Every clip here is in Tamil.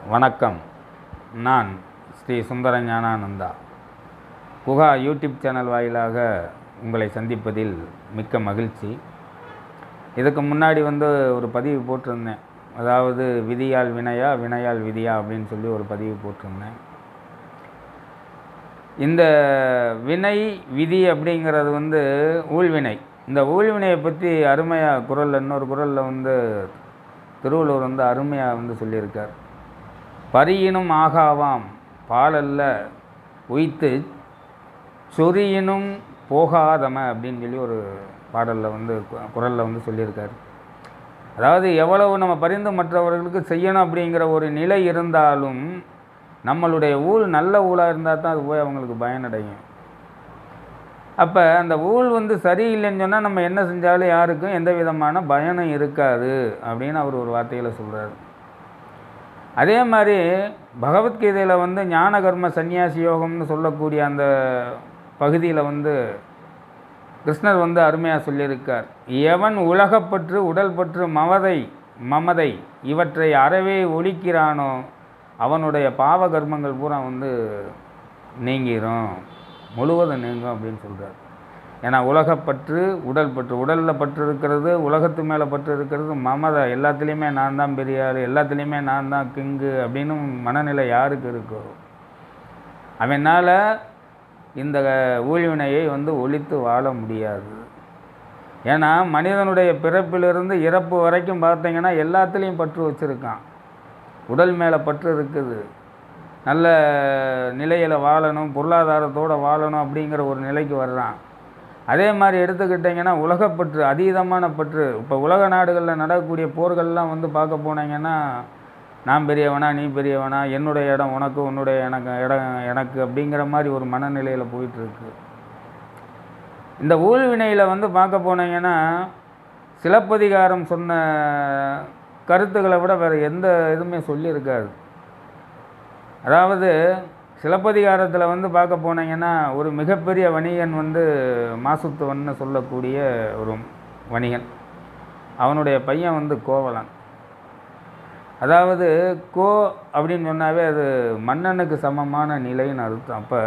வணக்கம். நான் ஸ்ரீ சுந்தர ஞானானந்தா. குகா யூடியூப் சேனல் வாயிலாக உங்களை சந்திப்பதில் மிக்க மகிழ்ச்சி. இதுக்கு முன்னாடி வந்து ஒரு பதிவு போட்டிருந்தேன். அதாவது விதியால் வினையா வினையால் விதியா அப்படின்னு சொல்லி ஒரு பதிவு போட்டிருந்தேன். இந்த வினை விதி அப்படிங்கிறது வந்து ஊழ்வினை. இந்த ஊழ்வினையை பற்றி அருமையாக குரலில் இன்னொரு குரலில் வந்து திருவள்ளுவர் வந்து அருமையாக வந்து சொல்லியிருக்கார். பரியினும் ஆகாவாம் பாலல்ல உய்த்து சொறியினும் போகாதம அப்படின்னு சொல்லி ஒரு பாடலில் வந்து கு- குரலில் வந்து சொல்லியிருக்காரு. அதாவது எவ்வளவு நம்ம பரிந்து மற்றவர்களுக்கு செய்யணும் அப்படிங்கிற ஒரு நிலை இருந்தாலும் நம்மளுடைய ஊழ் நல்ல ஊழாக இருந்தால் தான் அது போய் அவங்களுக்கு பயனடையும். அப்போ அந்த ஊழ் வந்து சரியில்லைன்னு சொன்னால் நம்ம என்ன செஞ்சாலும் யாருக்கும் எந்த விதமான பயனும் இருக்காது அப்படின்னு அவர் ஒரு வார்த்தையில் சொல்கிறார் அதே மாதிரி பகவத்கீதையில் வந்து ஞான கர்ம சந்நியாசி யோகம்னு சொல்லக்கூடிய அந்த பகுதியில் வந்து கிருஷ்ணர் வந்து அருமையாக சொல்லியிருக்கார். எவன் உலகப்பற்று உடல் பற்று மமதை மமதை இவற்றை அறவே ஒழிக்கிறானோ அவனுடைய பாவ கர்மங்கள் பூரா வந்து நீங்கிரும் முழுவதும் நீங்கும் அப்படின்னு சொல்கிறார் ஏன்னா உலகப்பற்று உடல் பற்று. உடலில் பற்று இருக்கிறது உலகத்து மேலே பற்று இருக்கிறது மமதை எல்லாத்துலேயுமே நான் தான் பெரிய ஆள் எல்லாத்துலேயுமே நான் தான் கிங்கு அப்படின்னு மனநிலை யாருக்கு இருக்கோ? அவனால் இந்த ஊழ்வினையை வந்து ஒழித்து வாழ முடியாது. ஏன்னா மனிதனுடைய பிறப்பிலிருந்து இறப்பு வரைக்கும் பார்த்தீங்கன்னா எல்லாத்துலேயும் பற்று வச்சுருக்கான். உடல் மேலே பற்று இருக்குது. நல்ல நிலையில் வாழணும் பொருளாதாரத்தோடு வாழணும் அப்படிங்கிற ஒரு நிலைக்கு வர்றான். அதே மாதிரி எடுத்துக்கிட்டிங்கன்னா உலகப்பற்று அதீதமான பற்று. இப்போ உலக நாடுகளில் நடக்கக்கூடிய போர்கள்லாம் வந்து பார்க்க போனீங்கன்னா நான் பெரியவனா நீ பெரியவனா என்னுடைய இடம் உனக்கு உன்னுடைய எனக்கு இடம் எனக்கு அப்படிங்கிற மாதிரி ஒரு மனநிலையில் போயிட்டுருக்கு. இந்த ஊழ்வினையில் வந்து பார்க்க போனீங்கன்னா சிலப்பதிகாரம் சொன்ன கருத்துக்களை விட வேறு எந்த இதுவுமே சொல்லியிருக்காது. அதாவது சிலப்பதிகாரத்தில் வந்து பார்க்க போனீங்கன்னா ஒரு மிகப்பெரிய வணிகன் வந்து மாசுத்துவன்னு சொல்லக்கூடிய ஒரு வணிகன். அவனுடைய பையன் வந்து கோவலன். அதாவது கோ அப்படின்னு சொன்னாவே அது மன்னனுக்கு சமமான நிலைன்னு அர்த்தம். அப்போ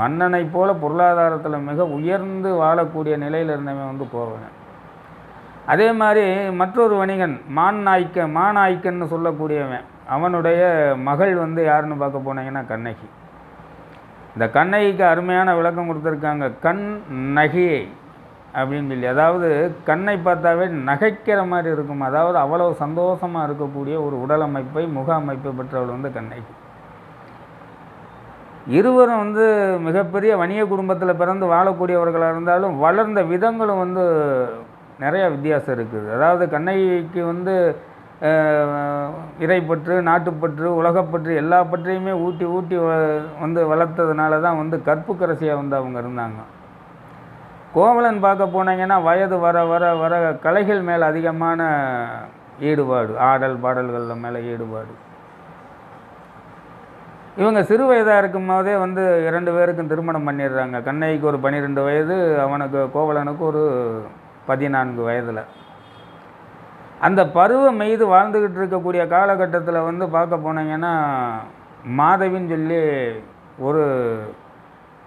மன்னனை போல பொருளாதாரத்தில் மிக உயர்ந்து வாழக்கூடிய நிலையில் இருந்தவன் வந்து கோவலன். அதே மாதிரி மற்றொரு வணிகன் மான் நாய்க்க மாநாய்க்கன்னு சொல்லக்கூடியவன். அவனுடைய மகள் வந்து யாருன்னு பார்க்க போனீங்கன்னா கண்ணகி. இந்த கண்ணகிக்கு அருமையான விளக்கம் கொடுத்துருக்காங்க கண் நகையை அப்படின்னு சொல்லி. அதாவது கண்ணை பார்த்தாவே நகைக்கிற மாதிரி இருக்கும். அதாவது அவ்வளவு சந்தோஷமாக இருக்கக்கூடிய ஒரு உடல் அமைப்பை முக அமைப்பை பெற்றவள் வந்து கண்ணகி. இருவரும் வந்து மிகப்பெரிய வணிக குடும்பத்தில் பிறந்து வாழக்கூடியவர்களாக இருந்தாலும் வளர்ந்த விதங்களும் வந்து நிறைய வித்தியாசம் இருக்குது. அதாவது கண்ணகிக்கு வந்து இறைப்பற்று நாட்டுப்பற்று உலகப்பற்று எல்லா பற்றையுமே ஊட்டி ஊட்டி வ- வந்து வளர்த்ததுனால தான் வந்து கற்புக்கரசியாக வந்து அவங்க இருந்தாங்க. கோவலன் பார்க்க போனீங்கன்னா வயது வர வர வர கலைகள் மேலே அதிகமான ஈடுபாடு ஆடல் பாடல்கள் மேலே ஈடுபாடு. இவங்க சிறு வயதாக இருக்கும் போதே வந்து இரண்டு பேருக்கும் திருமணம் பண்ணிடுறாங்க. கண்ணைக்கு ஒரு பன்னிரெண்டு வயது அவனுக்கு கோவலனுக்கு ஒரு பதினான்கு வயதில். அந்த பருவம் மீது வாழ்ந்துக்கிட்டு இருக்கக்கூடிய காலகட்டத்தில் வந்து பார்க்க போனீங்கன்னா மாதவின்னு சொல்லி ஒரு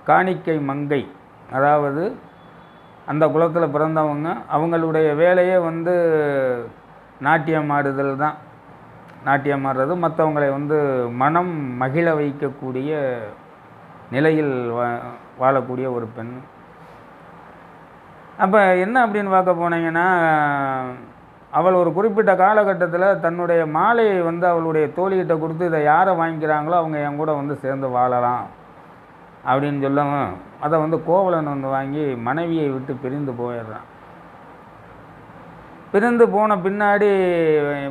காணிக்கை மங்கை. அதாவது அந்த குலத்தில் பிறந்தவங்க அவங்களுடைய வேலையே வந்து நாட்டியம் ஆடுதல் தான். நாட்டியம் ஆடுறது மற்றவங்களை வந்து மனம் மகிழ வைக்கக்கூடிய நிலையில் வா வாழக்கூடிய ஒரு பெண். அப்போ என்ன அப்படின்னு பார்க்க போனீங்கன்னா அவள் ஒரு குறிப்பிட்ட காலகட்டத்தில் தன்னுடைய மாலையை வந்து அவளுடைய தோழிகிட்ட கொடுத்து இதை யாரை வாங்கிக்கிறாங்களோ அவங்க என் கூட வந்து சேர்ந்து வாழலாம் அப்படின்னு சொல்லவும் அதை வந்து கோவலன் வந்து வாங்கி மனைவியை விட்டு பிரிந்து போயிடுறான். பிரிந்து போன பின்னாடி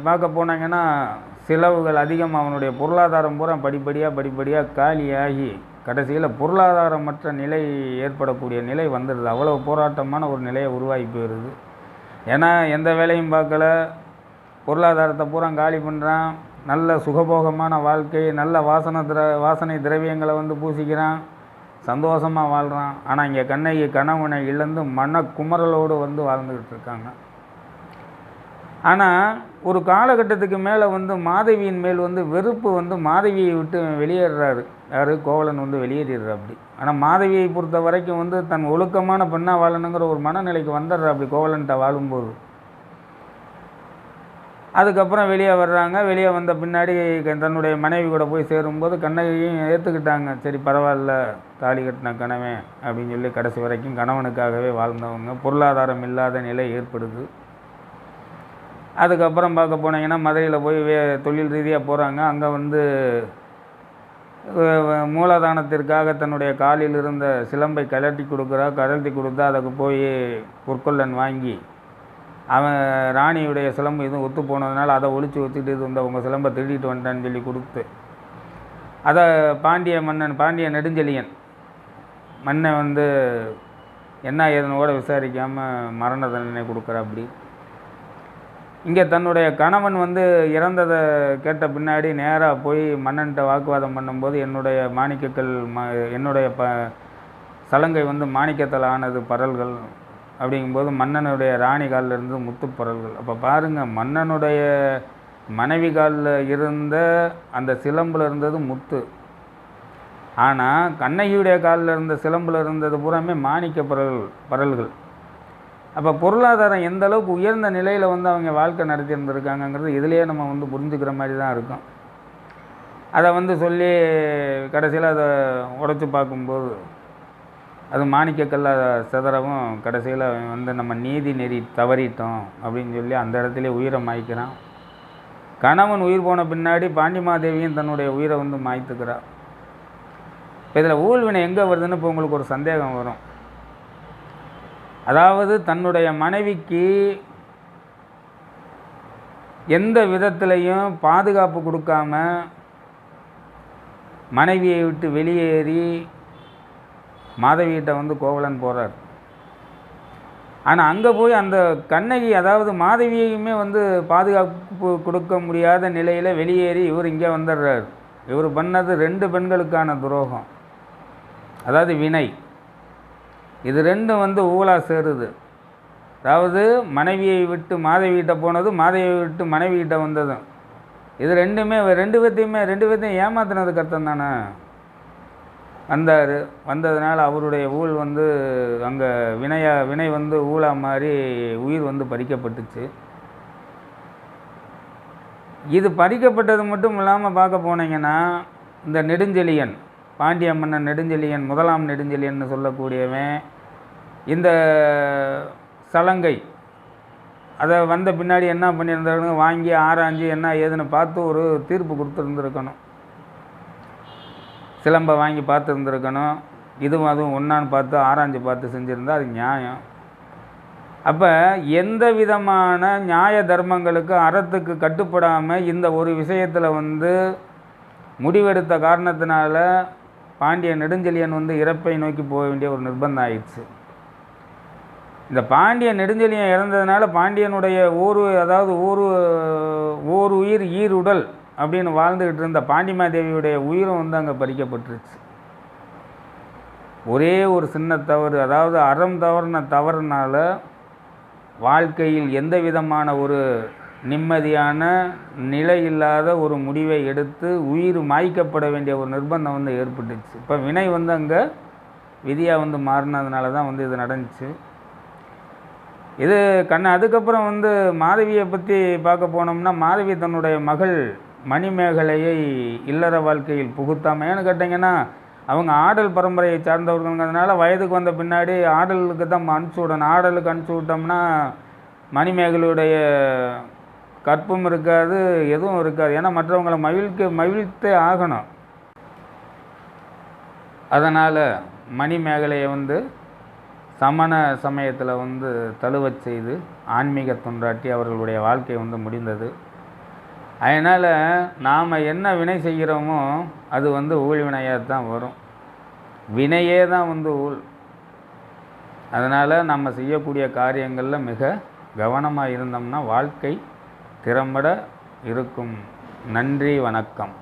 பார்க்க போனாங்கன்னா செலவுகள் அதிகம் அவனுடைய பொருளாதாரம் பூரா படிப்படியாக படிப்படியாக காலியாகி கடைசியில் பொருளாதாரமற்ற நிலை ஏற்படக்கூடிய நிலை வந்துடுது. அவ்வளோ போராட்டமான ஒரு நிலையை உருவாகி போயிடுது. ஏன்னா எந்த வேலையும் பார்க்கல. பொருளாதாரத்தை பூரா காலி பண்ணுறான் நல்ல சுகபோகமான வாழ்க்கை நல்ல வாசனை திர வாசனை திரவியங்களை வந்து பூசிக்கிறான். சந்தோஷமாக வாழ்கிறான் ஆனால் இங்கே கண்ணகி கணவனை இழந்து மன குமரலோடு வந்து வாழ்ந்துக்கிட்டு இருக்காங்க. ஆனால் ஒரு காலகட்டத்துக்கு மேலே வந்து மாதவியின் மேல் வந்து வெறுப்பு வந்து மாதவியை விட்டு வெளியேறாரு. யார்? கோவலன் வந்து வெளியேறிடுறா அப்படி. ஆனால் மாதவியை பொறுத்த வரைக்கும் வந்து தன் ஒழுக்கமான பெண்ணாக வாழணுங்கிற ஒரு மனநிலைக்கு வந்துடுறா அப்படி கோவலன்ட்ட வாழும்போது. அதுக்கப்புறம் வெளியே வர்றாங்க. வெளியே வந்த பின்னாடி தன்னுடைய மனைவி கூட போய் சேரும்போது கண்ணகியும் ஏற்றுக்கிட்டாங்க சரி பரவாயில்ல தாலி கட்டின கணவன் அப்படின்னு சொல்லி கடைசி வரைக்கும் கணவனுக்காகவே வாழ்ந்தவங்க. பொருளாதாரம் இல்லாத நிலை ஏற்படுது. அதுக்கப்புறம் பார்க்க போனீங்கன்னா மதுரையில் போய் வே தொழில் ரீதியாக போகிறாங்க அங்கே வந்து மூலதானத்திற்காக தன்னுடைய காலில் இருந்த சிலம்பை கழட்டி கொடுக்குறா கழட்டி கொடுத்தா அதுக்கு போய் பொற்கொள்ளன் வாங்கி அவன் ராணியுடைய சிலம்பு எதுவும் ஒத்து போனதுனால அதை ஒழிச்சு வச்சுட்டு இது வந்து உங்கள் சிலம்பை திருடிட்டு வந்துட்டான்னு சொல்லி கொடுத்து அதை பாண்டிய மன்னன் பாண்டிய நெடுஞ்செழியன் மன்னன் வந்து என்ன ஏதுன்னு கூட விசாரிக்காமல் மரண தண்டனை கொடுக்குறாப்படி இங்கே தன்னுடைய கணவன் வந்து இறந்ததை கேட்ட பின்னாடி நேராக போய் மன்னன்கிட்ட வாக்குவாதம் பண்ணும்போது என்னுடைய மாணிக்கக்கல் ம என்னுடைய ப சலங்கை வந்து மாணிக்கத்தில் ஆனது பரல்கள் அப்படிங்கும்போது மன்னனுடைய ராணி காலில் இருந்து முத்து பரல்கள். அப்போ பாருங்கள் மன்னனுடைய மனைவி காலில் இருந்த அந்த சிலம்பில் இருந்தது முத்து. ஆனால் கண்ணகியுடைய காலில் இருந்த சிலம்பில் இருந்தது பூராமே மாணிக்க பரல் பரல்கள். அப்போ பொருளாதாரம் எந்த அளவுக்கு உயர்ந்த நிலையில் வந்து அவங்க வாழ்க்கை நடத்தி இருந்திருக்காங்கங்கிறது இதுலேயே நம்ம வந்து புரிஞ்சுக்கிற மாதிரி தான் இருக்கும். அதை வந்து சொல்லி கடைசியில் அதை உடச்சி பார்க்கும்போது அது மாணிக்கக்கல்ல சிதறவும் கடைசியில் வந்து நம்ம நீதி நெறி தவறிட்டோம் அப்படின்னு சொல்லி அந்த இடத்துல உயிரை மாய்க்கிறான். கணவன் உயிர் போன பின்னாடி பாண்டிமாதேவியும் தன்னுடைய உயிரை வந்து மாய்த்துக்கிறாள் இப்போ இதில் ஊழ்வினை எங்கே வருதுன்னு இப்போ உங்களுக்கு ஒரு சந்தேகம் வரும். அதாவது தன்னுடைய மனைவிக்கு எந்த விதத்திலையும் பாதுகாப்பு கொடுக்காம மனைவியை விட்டு வெளியேறி மாதவியிட்ட வந்து கோவலன் போகிறார் ஆனால் அங்கே போய் அந்த கண்ணகி அதாவது மாதவியையுமே வந்து பாதுகாப்பு கொடுக்க முடியாத நிலையில் வெளியேறி இவர் இங்கே வந்துடுறார். இவர் பண்ணது ரெண்டு பெண்களுக்கான துரோகம். அதாவது வினை. இது ரெண்டும் வந்து ஊழா சேருது. அதாவது மனைவியை விட்டு மாதவிகிட்ட போனது மாதவியை விட்டு மனைவிகிட்ட வந்ததும். இது ரெண்டுமே ரெண்டு பேர்த்தையுமே ரெண்டு பேர்த்தையும் ஏமாத்தினது கருத்தம் தானே? வந்தார். வந்ததுனால அவருடைய ஊழ் வந்து அங்கே வினையா வினை வந்து ஊழா மாதிரி உயிர் வந்து பறிக்கப்பட்டுச்சு. இது பறிக்கப்பட்டது மட்டும் இல்லாமல் பார்க்க போனீங்கன்னா இந்த நெடுஞ்செழியன் பாண்டிய மன்னன் நெடுஞ்செழியன் முதலாம் நெடுஞ்செழியன் சொல்லக்கூடியவன் இந்த சலங்கை அதை வந்த பின்னாடி என்ன பண்ணியிருந்தாருன்னு வாங்கி ஆராய்ஞ்சு என்ன ஏதுன்னு பார்த்து ஒரு தீர்ப்பு கொடுத்துருந்துருக்கணும். சிலம்பை வாங்கி பார்த்துருந்துருக்கணும். இதுவும் அதுவும் ஒன்றான்னு பார்த்து ஆராய்ஞ்சு பார்த்து செஞ்சுருந்தா அது நியாயம். அப்போ எந்த விதமான நியாய தர்மங்களுக்கு அறத்துக்கு கட்டுப்படாமல் இந்த ஒரு விஷயத்தில் வந்து முடிவெடுத்த காரணத்தினால பாண்டிய நெடுஞ்செழியன் வந்து இறப்பை நோக்கி போக வேண்டிய ஒரு நிர்பந்தம் ஆயிடுச்சு. இந்த பாண்டிய நெடுஞ்செழியன் இறந்ததுனால பாண்டியனுடைய ஊர் அதாவது ஊர் ஓர் உயிர் ஈருடல் அப்படின்னு வாழ்ந்துக்கிட்டு இருந்த பாண்டிமாதேவியுடைய உயிரும் வந்து அங்கே பறிக்கப்பட்டுருச்சு. ஒரே ஒரு சின்ன தவறு அதாவது அறம் தவறுன தவறுனால வாழ்க்கையில் எந்த விதமான ஒரு நிம்மதியான நிலை இல்லாத ஒரு முடிவை எடுத்து உயிர் மாய்க்கப்பட வேண்டிய ஒரு நிர்பந்தம் வந்து ஏற்பட்டுச்சு. இப்போ வினை வந்து அங்கே விதியாக வந்து மாறினதுனால தான் வந்து இது நடந்துச்சு. இது கண்ண அதுக்கப்புறம் வந்து மாதவியை பற்றி பார்க்க போனோம்னா மாதவி தன்னுடைய மகள் மணிமேகலையை இல்லற வாழ்க்கையில் புகுத்தாமல் ஏன்னு கேட்டிங்கன்னா அவங்க ஆடல் பரம்பரையை சார்ந்தவர்கள்ங்கிறதுனால வயதுக்கு வந்த பின்னாடி ஆடலுக்கு தான் அனுப்பிச்சி விடணும். ஆடலுக்கு அனுப்பிச்சி விட்டோம்னா மணிமேகலையுடைய கற்பும் இருக்காது எதுவும் இருக்காது. ஏன்னா மற்றவங்களை மகிழ்க்க மகிழ்த்தே ஆகணும். அதனால் மணிமேகலையை வந்து சமண சமயத்தில் வந்து தழுவச் செய்து ஆன்மீக தொண்டாட்டி அவர்களுடைய வாழ்க்கை வந்து முடிந்தது. அதனால் நாம் என்ன வினை செய்கிறோமோ அது வந்து ஊழ் வினையாக தான் வரும். வினையே தான் வந்து ஊழ். அதனால் நம்ம செய்யக்கூடிய காரியங்களில் மிக கவனமாக இருந்தோம்னா வாழ்க்கை திறம்பட இருக்கும். நன்றி வணக்கம்.